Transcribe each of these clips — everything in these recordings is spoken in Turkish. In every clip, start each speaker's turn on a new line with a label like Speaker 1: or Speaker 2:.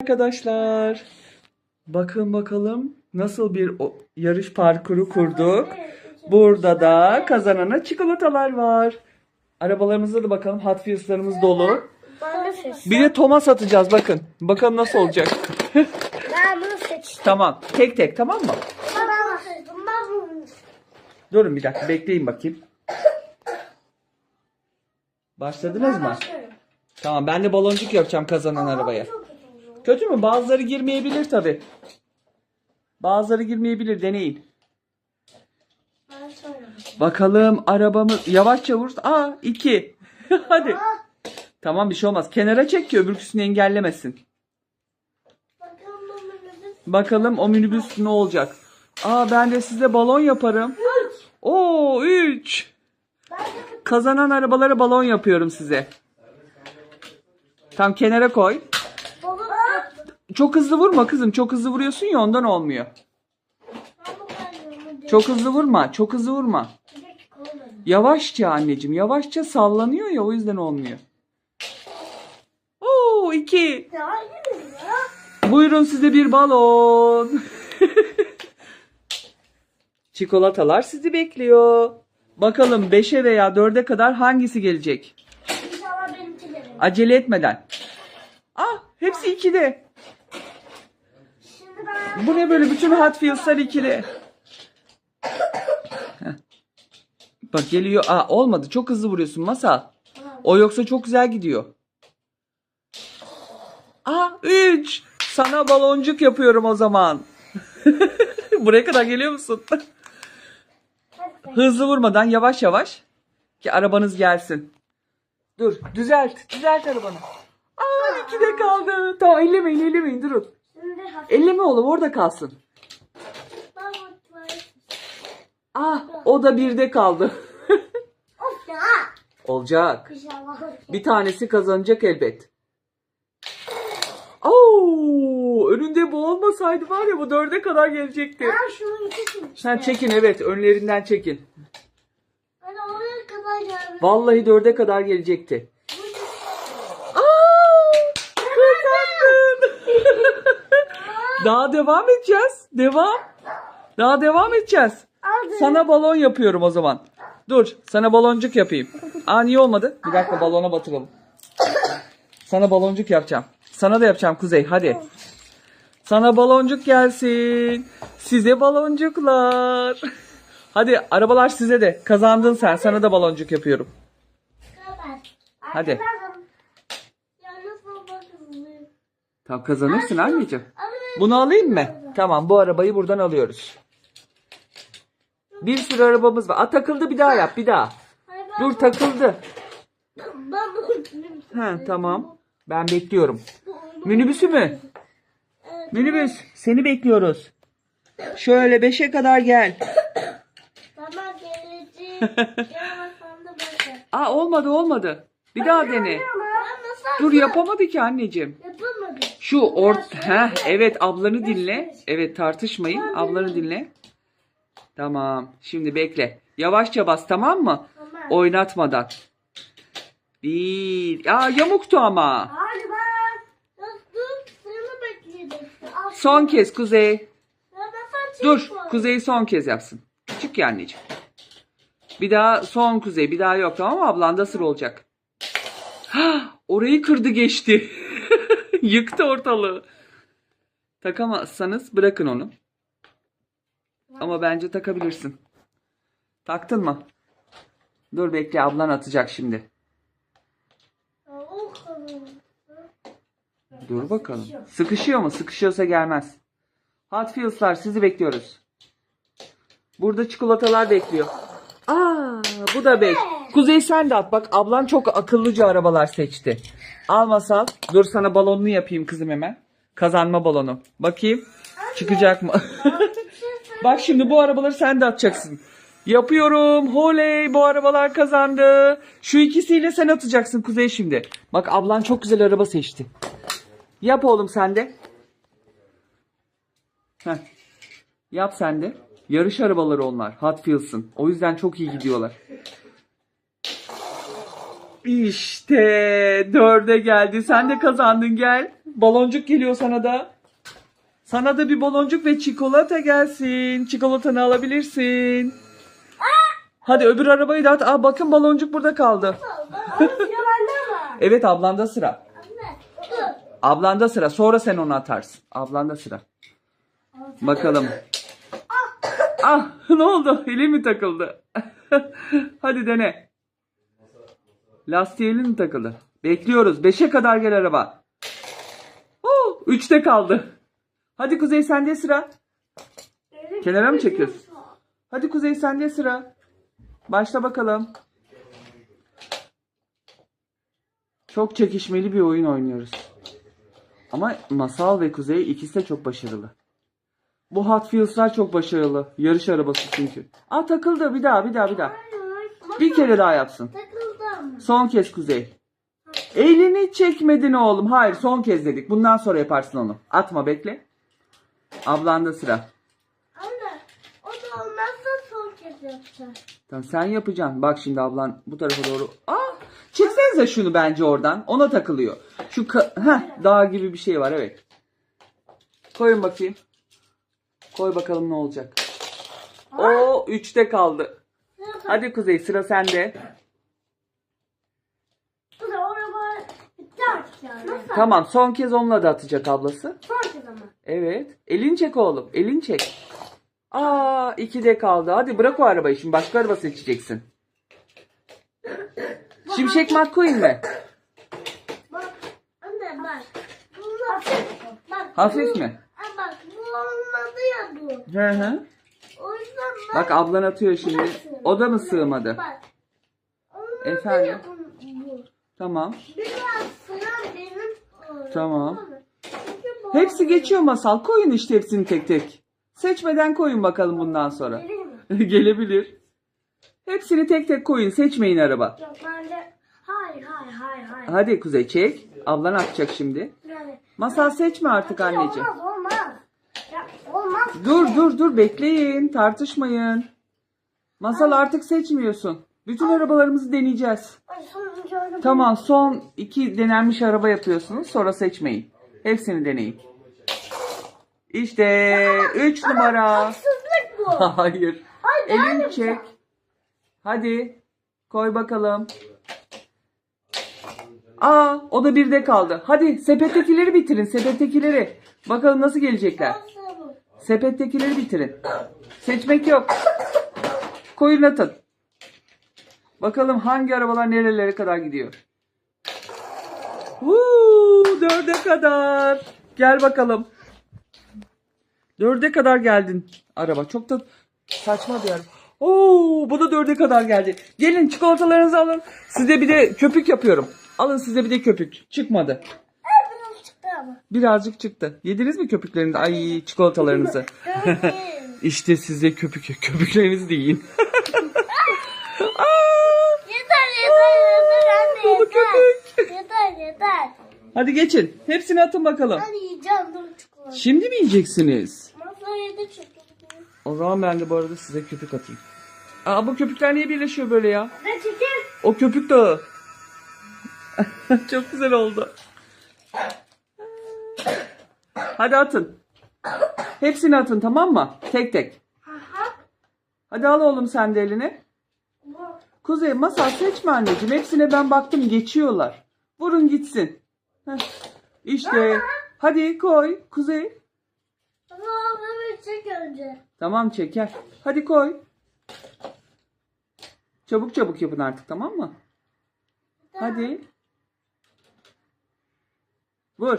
Speaker 1: Arkadaşlar bakın bakalım nasıl bir yarış parkuru kurduk. Burada da kazanana çikolatalar var. Arabalarımızda da bakalım Hot Wheels'larımız dolu. Bir de Thomas atacağız bakın. Bakalım nasıl olacak.
Speaker 2: Ben bunu seçtim.
Speaker 1: tamam tek tek tamam mı?
Speaker 2: Ben seçtim. Ben bunu
Speaker 1: Durun bir dakika bekleyin bakayım. Başladınız mı? Tamam ben de baloncuk yapacağım kazanan arabaya.
Speaker 2: Kötü
Speaker 1: mü? Bazıları girmeyebilir tabi. Bazıları girmeyebilir deneyin. Bakalım arabamız yavaşça vur. Aa iki. Hadi. Tamam bir şey olmaz. Kenara çek ki öbürküsünü engellemesin.
Speaker 2: Bakalım
Speaker 1: o minibüs ne olacak. Aa ben de size balon yaparım. Oo 3.
Speaker 2: Ben de
Speaker 1: Kazanan arabalara balon yapıyorum size. Tam kenara koy. Çok hızlı vurma kızım. Çok hızlı vuruyorsun ya ondan olmuyor. Çok hızlı vurma. Çok hızlı vurma. Yavaşça anneciğim. Yavaşça sallanıyor ya o yüzden olmuyor. Oo iki. Buyurun size bir balon. Çikolatalar sizi bekliyor. Bakalım 5'e veya 4'e kadar hangisi gelecek?
Speaker 2: İnşallah benimkilerim.
Speaker 1: Acele etmeden. Ah hepsi 2'de. Bu ne böyle bütün Hot Wheels'lar ikili. Bak geliyor. Aa olmadı. Çok hızlı vuruyorsun Masal. O yoksa çok güzel gidiyor. Aa 3. Sana baloncuk yapıyorum o zaman. Buraya kadar geliyor musun? Hızlı vurmadan yavaş yavaş ki arabanız gelsin. Dur düzelt. Düzelt arabanı. Aa ikide kaldı. Tamam ellemeyin ellemeyin durun. Elleme oğlum orada kalsın. Ah o da birde kaldı. Olacak. Bir tanesi kazanacak elbet. Oo, önünde bu olmasaydı var ya bu dörde kadar gelecekti.
Speaker 2: Şunun ikisini
Speaker 1: Sen çekin evet önlerinden çekin.
Speaker 2: Ben oraya kadar geldim.
Speaker 1: Vallahi dörde kadar gelecekti. Aa, kazandın. Daha devam edeceğiz. Devam. Daha devam edeceğiz.
Speaker 2: Aldım.
Speaker 1: Sana balon yapıyorum o zaman. Dur sana baloncuk yapayım. Aa niye olmadı? Bir dakika balona batıralım. Sana baloncuk yapacağım. Sana da yapacağım Kuzey hadi. Sana baloncuk gelsin. Size baloncuklar. Hadi arabalar size de. Kazandın sen. Sana da baloncuk yapıyorum. Hadi. Tamam kazanırsın anneciğim. Bunu alayım mı? Tamam bu arabayı buradan alıyoruz. Bir sürü arabamız var. Aa takıldı bir daha yap bir daha. Dur takıldı. Ha tamam. Ben bekliyorum. Minibüsü mü? Minibüs seni bekliyoruz. Şöyle 5'e kadar gel.
Speaker 2: Baba geleceğim. Yamasam da bakın.
Speaker 1: Aa olmadı olmadı. Bir daha dene. Dur yapamadı ki anneciğim. Şu ort ha evet ablanı dinle. Evet tartışmayın. Ablanı dinle. Tamam. Şimdi bekle. Yavaşça bas tamam mı?
Speaker 2: Tamam.
Speaker 1: Oynatmadan. Bir. Aa yamuktu ama.
Speaker 2: Hadi. Dur,
Speaker 1: Son kez Kuzey.
Speaker 2: Ya
Speaker 1: Dur. Kuzey son kez yapsın. Küçük ya anneciğim. Bir daha son Kuzey. Bir daha yok tamam mı? Ablanda sıra olacak. Hah, orayı kırdı geçti. Yıktı ortalığı. Takamazsanız bırakın onu. Ama bence takabilirsin. Taktın mı? Dur bekle ablan atacak şimdi. Dur bakalım. Sıkışıyor mu? Sıkışıyorsa gelmez. Hot Wheels'lar sizi bekliyoruz. Burada çikolatalar bekliyor. Aa, bu da beş. Kuzey sen de at. Bak ablan çok akıllıca arabalar seçti. Al masal. Dur sana balonunu yapayım kızım hemen. Kazanma balonu. Bakayım. Çıkacak mı? Bak şimdi bu arabaları sen de atacaksın. Yapıyorum. Holey bu arabalar kazandı. Şu ikisiyle sen atacaksın Kuzey şimdi. Bak ablan çok güzel araba seçti. Yap oğlum sen de. Heh. Yap sen de. Yarış arabaları onlar. Hot Wheels'ın. O yüzden çok iyi gidiyorlar. İşte dörde geldi. Sen de kazandın gel. Baloncuk geliyor sana da. Sana da bir baloncuk ve çikolata gelsin. Çikolatanı alabilirsin. Hadi öbür arabayı da at. Aa, bakın baloncuk burada kaldı. Evet ablanda sıra. Ablanda sıra. Sonra sen onu atarsın. Ablanda sıra. Bakalım. Ah ne oldu? Elim mi takıldı? Hadi dene. Lastiğe elin takıldı? Bekliyoruz. Beşe kadar gel araba. Oh, üçte kaldı. Hadi Kuzey sende sıra. Kenara mı çekiyorsun? Hadi Kuzey sende sıra. Başla bakalım. Çok çekişmeli bir oyun oynuyoruz. Ama Masal ve Kuzey ikisi de çok başarılı. Bu Hot Wheels'lar çok başarılı. Yarış arabası çünkü. Aa takıldı bir daha bir daha bir daha. Bir kere daha yapsın.
Speaker 2: Takıldım.
Speaker 1: Son kez Kuzey. Elini çekmedin oğlum. Hayır son kez dedik. Bundan sonra yaparsın onu. Atma bekle. Ablanda sıra.
Speaker 2: Anne. O da olmazsa son kez yapacağım.
Speaker 1: Tamam sen yapacaksın. Bak şimdi ablan bu tarafa doğru. Aa, çeksenize şunu bence oradan. Ona takılıyor. Şu Heh, dağ gibi bir şey var evet. Koyun bakayım. Koy bakalım ne olacak. O üçte kaldı. Hadi Kuzey sıra sende.
Speaker 2: Bu da araba dört
Speaker 1: Tamam son kez onunla da atacak ablası.
Speaker 2: Son kez ama.
Speaker 1: Evet. Elin çek oğlum. Elin çek. Aa ikide kaldı. Hadi bırak o arabayı şimdi başka araba seçeceksin. Şimşek McQueen mi?
Speaker 2: Bak. Anne bak. Bu hafif. Bak.
Speaker 1: Hafif
Speaker 2: bu-
Speaker 1: mi?
Speaker 2: Aa, bak bu olmadı ya bu.
Speaker 1: Hı hı.
Speaker 2: O yüzden ben...
Speaker 1: Bak ablan atıyor şimdi. O da mı sığmadı?
Speaker 2: Bak. Olmadı
Speaker 1: Efendim?
Speaker 2: ya bu. bu.
Speaker 1: Tamam.
Speaker 2: Biraz sıra benim.
Speaker 1: Tamam. Hepsi geçiyor masal. Koyun işte hepsini tek tek. Seçmeden koyun bakalım bundan sonra. Gelebilir. Hepsini tek tek koyun. Seçmeyin araba.
Speaker 2: Yok bence. Hayır hayır hayır hayır.
Speaker 1: Hadi Kuzey çek. Ablan atacak şimdi.
Speaker 2: Yani.
Speaker 1: Masal seçme artık anneciğim.
Speaker 2: Olmaz olmaz. Ya, olmaz.
Speaker 1: Dur dur dur bekleyin. Tartışmayın. Masal artık seçmiyorsun. Bütün arabalarımızı deneyeceğiz.
Speaker 2: Ay sonuncu araba.
Speaker 1: Tamam son iki denenmiş araba yapıyorsunuz. Sonra seçmeyin. Hepsini deneyin. İşte 3 numara.
Speaker 2: Haksızlık bu.
Speaker 1: Hayır.
Speaker 2: Ay, ben
Speaker 1: Elini
Speaker 2: yapacağım.
Speaker 1: çek. Hadi. Koy bakalım. Aa o da birde kaldı. Hadi sepettekileri bitirin. Sepettekileri. Bakalım nasıl gelecekler.
Speaker 2: Nasıl bu?
Speaker 1: Sepettekileri bitirin. Seçmek yok. Koyun atın. Bakalım hangi arabalar nerelere kadar gidiyor. Huu, dörde kadar. Gel bakalım. Dörde kadar geldin araba. Çok da saçma bir araba. Oo, bu da dörde kadar geldi. Gelin çikolatalarınızı alın. Size bir de köpük yapıyorum. Alın size bir de köpük. Çıkmadı.
Speaker 2: Biraz çıktı ama.
Speaker 1: Birazcık çıktı. Yediniz mi köpüklerinizi? Ay çikolatalarınızı. İşte size köpük. Köpüklerinizi de yiyin. Aa,
Speaker 2: yeter yeter yeter anne
Speaker 1: Dolu köpük.
Speaker 2: Yeter yeter.
Speaker 1: Hadi geçin. Hepsini atın bakalım.
Speaker 2: Ben yiyeceğim dur çikolata.
Speaker 1: Şimdi mi yiyeceksiniz?
Speaker 2: Masa yedi çikolata.
Speaker 1: O zaman ben de bu arada size köpük atayım. Aa bu köpükler niye birleşiyor böyle ya?
Speaker 2: Ne çekil?
Speaker 1: O köpük dağı. Çok güzel oldu. Hadi atın. Hepsini atın tamam mı? Tek tek.
Speaker 2: Aha.
Speaker 1: Hadi al oğlum sen de eline.
Speaker 2: Bu.
Speaker 1: Kuzey masal seçme anneciğim. Hepsine ben baktım geçiyorlar. Vurun gitsin. Heh. İşte. Hadi koy. Kuzey.
Speaker 2: Ama bunu çek önce.
Speaker 1: Tamam çeker. Hadi koy. Çabuk çabuk yapın artık tamam mı? Hadi. Vur.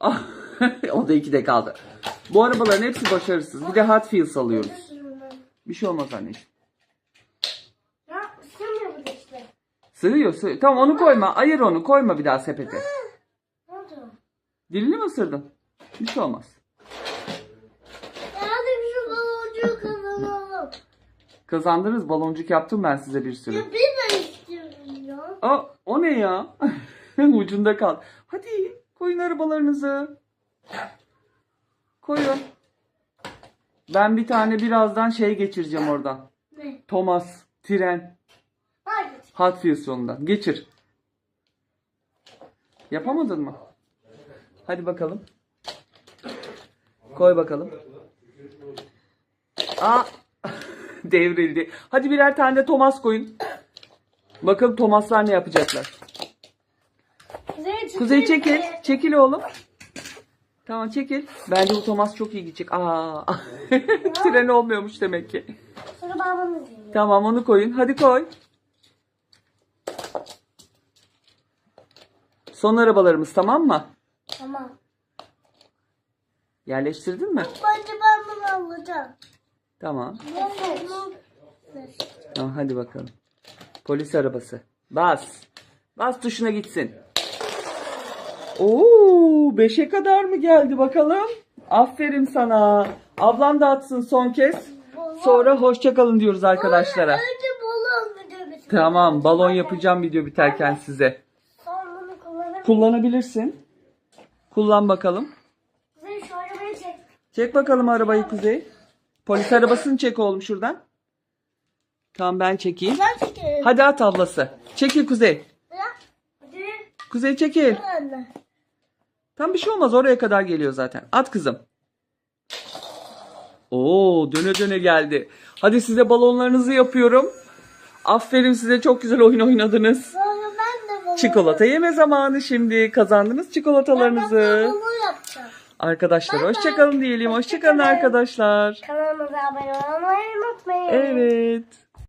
Speaker 1: Ah, o da ikide kaldı. Bu arabaların hepsi başarısız. Bir de Hot Wheels alıyoruz. Bir şey olmaz anneciğim.
Speaker 2: Ya sığmıyor bu işte.
Speaker 1: Sığıyor sığıyor. Tamam onu koyma. Ayır onu. Koyma bir daha sepete.
Speaker 2: Ne oldu?
Speaker 1: Dilini mi ısırdın? Bir şey olmaz.
Speaker 2: Hadi şu baloncuğu kazanalım.
Speaker 1: Kazandınız. Baloncuk yaptım ben size bir sürü.
Speaker 2: Ya bir de istiyorum ya.
Speaker 1: Aa, o ne ya? Ucunda kal. Hadi koyun arabalarınızı. Koyun. Ben bir tane birazdan şey geçireceğim oradan.
Speaker 2: Ne?
Speaker 1: Thomas, tren. Wheels yolundan. Geçir. Yapamadın mı? Hadi bakalım. Koy bakalım. Aa! Devrildi. Hadi birer tane de Thomas koyun. Bakalım Thomaslar ne yapacaklar.
Speaker 2: Kuzey çekil.
Speaker 1: Çekil. Oğlum. Tamam çekil. Bence bu Thomas çok iyi gidecek. Aa. Tren olmuyormuş demek ki.
Speaker 2: Sonra babamı diyeyim.
Speaker 1: Tamam onu koyun. Hadi koy. Son arabalarımız tamam mı?
Speaker 2: Tamam.
Speaker 1: Yerleştirdin mi?
Speaker 2: Bence ben bunu alacağım.
Speaker 1: Tamam.
Speaker 2: Evet.
Speaker 1: Tamam hadi bakalım. Polis arabası. Bas. Bas tuşuna gitsin. Oo, 5'e kadar mı geldi bakalım? Aferin sana. Ablam da atsın son kez. Sonra hoşça kalın diyoruz arkadaşlara.
Speaker 2: Önce balon video.
Speaker 1: Tamam, balon yapacağım video biterken size. Kullanabilirsin. Kullan bakalım.
Speaker 2: Kuzey şu arabayı çek.
Speaker 1: Çek bakalım arabayı Kuzey. Polis arabasını çek oğlum şuradan. Tamam ben çekeyim.
Speaker 2: Ben çekerim.
Speaker 1: Hadi at ablası. Çekil Kuzey.
Speaker 2: Hadi.
Speaker 1: Kuzey çekil. Tam bir şey olmaz oraya kadar geliyor zaten. At kızım. Oo döne döne geldi. Hadi size balonlarınızı yapıyorum. Aferin size çok güzel oyun oynadınız.
Speaker 2: Sonra
Speaker 1: Çikolata yeme zamanı şimdi. Kazandınız çikolatalarınızı.
Speaker 2: yapacağım.
Speaker 1: Arkadaşlar hoşçakalın diyelim. Hoşçakalın arkadaşlar.
Speaker 2: Kanalıma da abone olmayı unutmayın.
Speaker 1: Evet.